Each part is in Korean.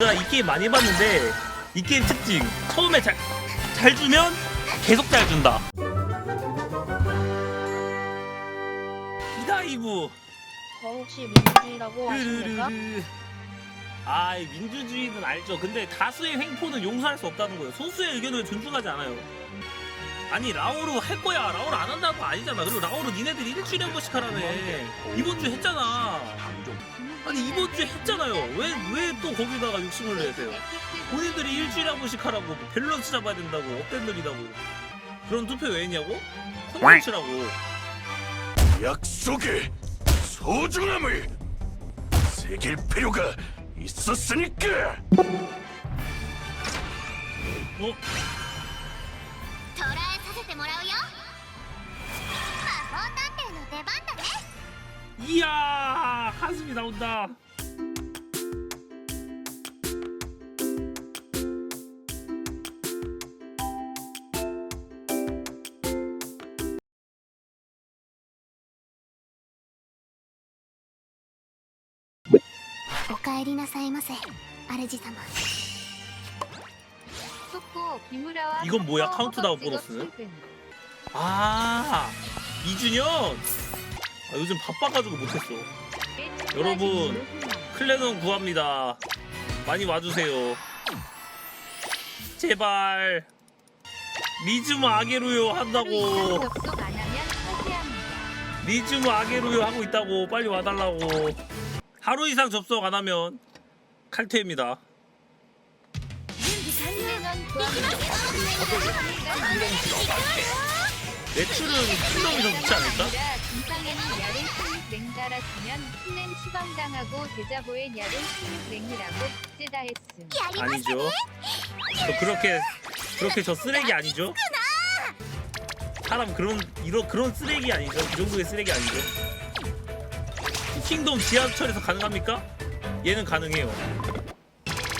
제가 이 게임 많이 해봤는데 이 게임 특징 처음에 잘, 잘 주면 계속 잘 준다. 이다이브. 저 혹시 민주주의라고 아십니까? 르르르르 아 민주주의는 알죠. 근데 다수의 횡포는 용서할 수 없다는 거예요. 소수의 의견을 존중하지 않아요. 아니 라오르 할 거야. 라오르 안 한다는 거 아니잖아. 그리고 라오르 니네들이 일주일에 한 번씩 하라며. 이번 주에 했잖아 아니 이번 주에 했잖아요 왜 왜 또 거기다가 욕심을 내세요 본인들이 일주일에 한 번씩 하라고 뭐 밸런스 잡아야 된다고 업된 늘이라고 그런 투표 왜 했냐고? 콘텐츠라고 약속의 소중함을 새길 필요가 있었으니까 お捕らえさせてもらうよ魔法探偵の出番だね 이야 한숨이 나온다 뭐 お帰りなさいませ主様 속보 비무라와 이건 뭐야? 속보 카운트다운 허벅지가 보너스? 출근. 아 이준현 아, 요즘 바빠가지고 못했어 여러분. 클레논 구합니다 많이 와주세요 제발 리즈무 아게루요 이상 한다고. 리즈무 아게루요 하고 있다고 빨리 와달라고 하루 이상 접속 안 하면 칼퇴입니다. 매출은 킹덤이 더 좋지 않을까? 김상현이 야른 16랭 달았으면 클랜 추방당하고 대자보의 야른 16랭이라고 째다 했음. 아니죠. 저 그렇게 그렇게 저 쓰레기 아니죠? 사람 그런 이런 그런 쓰레기 아니죠? 그 정도의 쓰레기 아니죠? 킹덤 지하철에서 가능합니까? 얘는 가능해요.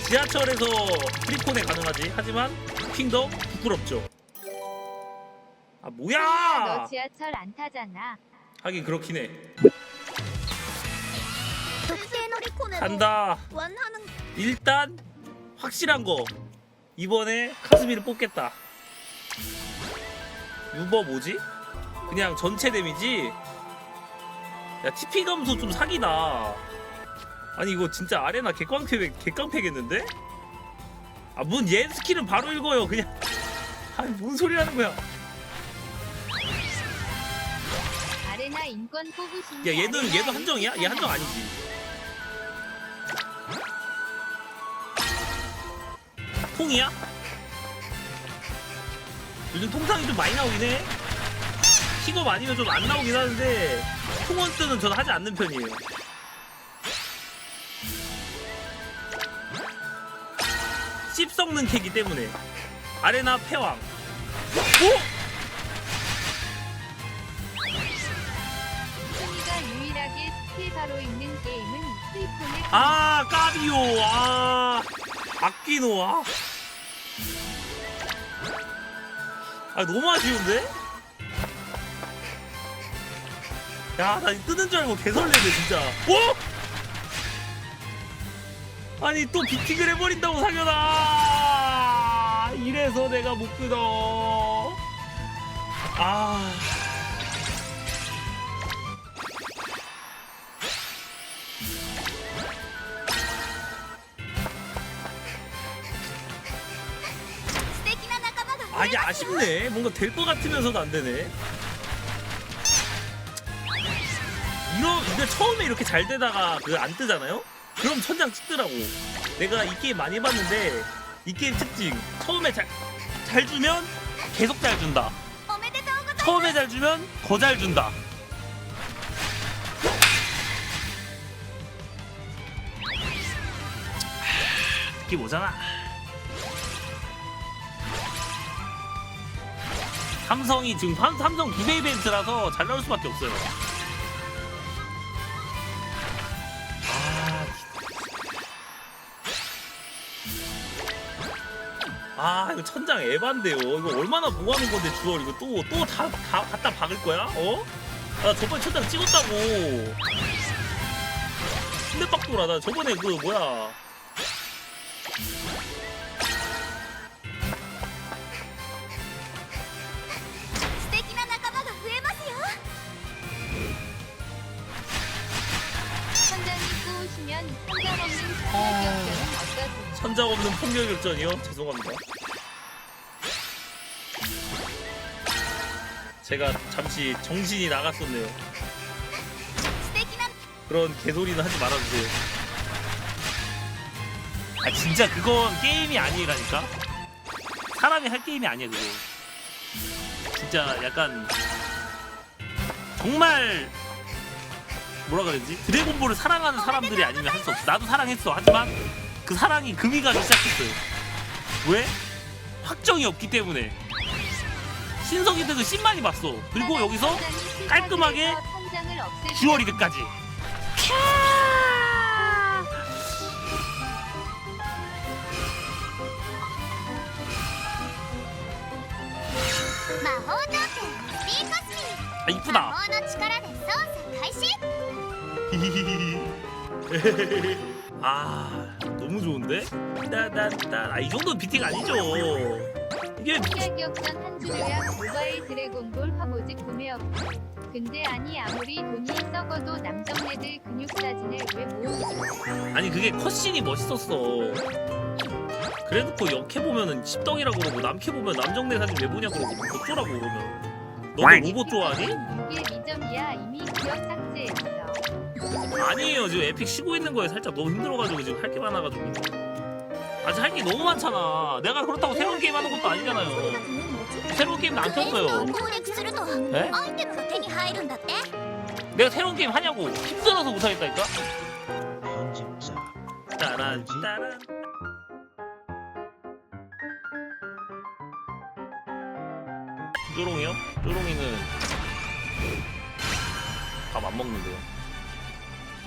지하철에서 프리콘에 가능하지. 하지만 킹덤 부끄럽죠. 아너 뭐야? 지하철 안 타잖아. 하긴 그렇긴 해. 간다. 원하는 일단 확실한 거 이번에 카스미를 뽑겠다. 유버 뭐지? 그냥 전체 데미지. 야 TP 감소 좀 사기다. 아니 이거 진짜 아레나 객광패 객광패겠는데? 아문얘 스킬은 바로 읽어요 그냥. 아니 뭔 소리 하는 거야? 아레나 인권 뽑으신 야 얘는 얘도 한정이야? 얘 한정 아니지 통이야? 요즘 통상이 좀 많이 나오긴 해 킥업 아니면 좀 안 나오긴 하는데 통원스는 저는 하지 않는 편이에요 씹 썩는 캐기 때문에 아레나 패왕 오! 아 까비오 아 아끼노 아. 아 너무 아쉬운데? 야나 뜨는 줄 알고 개설레네 진짜 오! 아니 또 비팅을 해버린다고 상현아 이래서 내가 못 끊어 아 아니 아쉽네. 뭔가 될 것 같으면서도 안 되네. 이러, 이거 처음에 이렇게 잘 되다가 그 안 뜨잖아요? 그럼 천장 찍더라고. 내가 이 게임 많이 봤는데, 이 게임 특징. 처음에 잘, 잘 주면 계속 잘 준다. 처음에 잘 주면 더 잘 준다. 느낌 오잖아. 삼성이 지금 삼, 삼성 기대 이벤트라서 잘 나올 수밖에 없어요. 아, 아 이거 천장 에반데요. 이거 얼마나 보고하는 건데 주얼. 이거 또 또 다 다 갖다 박을 거야? 어? 나 저번에 천장 찍었다고. 신대박도라 나 저번에 그 뭐야 천작 없는 폭력 결전이요? 죄송합니다. 제가 잠시 정신이 나갔었네요. 그런 개소리는 하지 말아주세요. 아 진짜 그건 게임이 아니라니까. 사람이 할 게임이 아니야 그거. 진짜 약간 정말 뭐라 그래야 되지? 드래곤볼을 사랑하는 사람들이 아니면 할 수 없어. 나도 사랑했어. 하지만 그 사랑이 금이 가기 시작했어요. 왜? 확정이 없기 때문에. 신성이 득은 10만이 봤어. 그리고 여기서 깔끔하게 듀얼이득까지. 캬! 아, 이쁘다. 아. 너무 좋은데? 따단따 아이 정도는 비팅 아니죠. 이게 폭력격전 한 줄이야 모바일 드래곤볼 화보지 구매 없 근데 아니 아무리 돈이 썩어도 남정네들 근육 사진을 왜 모으지? 아니 그게 컷신이 멋있었어. 그래놓고 역해 보면은 십덩이라고 그러고 남캐 보면 남정네 사진 왜 보냐고 그러고 어쩌라고 그러면. 너도 로봇 좋아하니? 이게 아니에요 지금 에픽 쉬고 있는 거에 살짝 너무 힘들어가지고 지금 할 게 많아가지고 아직 할 게 너무 많잖아 내가 그렇다고 새로운 게임 하는 것도 아니잖아요 새로운 게임도 안 フレンド 켰어요 を攻略すると 에? アイテムが手に入るんだって 내가 새로운 게임 하냐고 힘들어서 못하겠다니까 편집자 따란 따란 쪼롱이요? 쪼롱이는 밥 안 먹는데요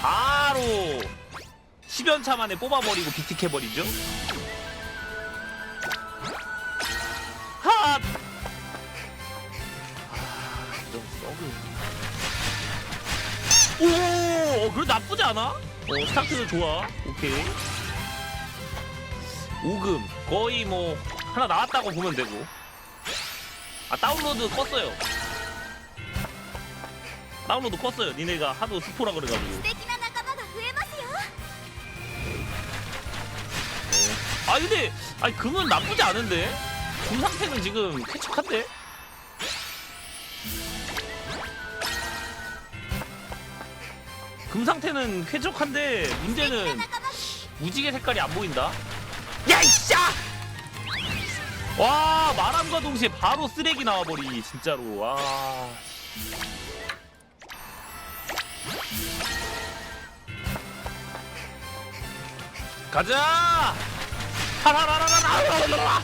바로 10연차 만에 뽑아버리고 비틱해버리죠. 핫! 아, 이런 썩을. 오, 어, 그래 나쁘지 않아? 어, 스타트는 좋아. 오케이. 오금 거의 뭐 하나 나왔다고 보면 되고. 아 다운로드 껐어요. 다운로드 컸어요. 니네가 하도 스포라 그래가지고. 아 근데 아니 금은 나쁘지 않은데 금 상태는 지금 쾌척한데. 금 상태는 쾌적한데 문제는 무지개 색깔이 안 보인다. 야 이씨야! 와 말함과 동시에 바로 쓰레기 나와버리 진짜로 와. 가자! 하라라라라라!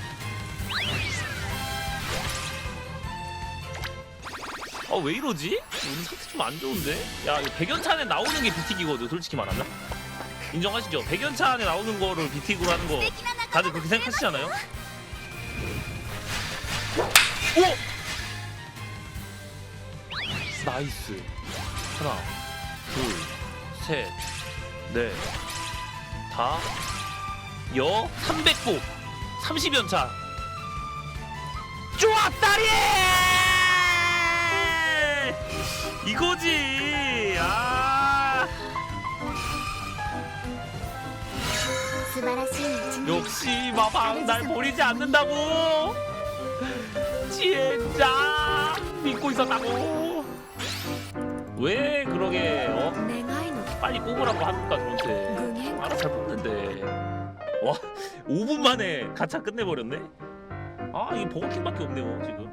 아, 왜 이러지? 우리 상태 좀 안 좋은데? 야, 이거 백연차 안에 나오는 게 비틱이거든, 솔직히 말하면. 인정하시죠? 백연차 안에 나오는 거를 비틱으로 하는 거 다들 그렇게 생각하시지 않아요? 오! 나이스. 하나, 둘, 셋, 넷. 다, 여, 300보, 30연차. 쪼았다리! 이거지! 아! 역시 마방 날 버리지 않는다고! 진짜 믿고 있었다고! 왜 그러게, 어? 빨리 뽑으라고 하니까 저한테. 알아 잘 뽑는데. 와 5분 만에 가차 끝내버렸네? 아 이게 버거킹밖에 없네요 지금.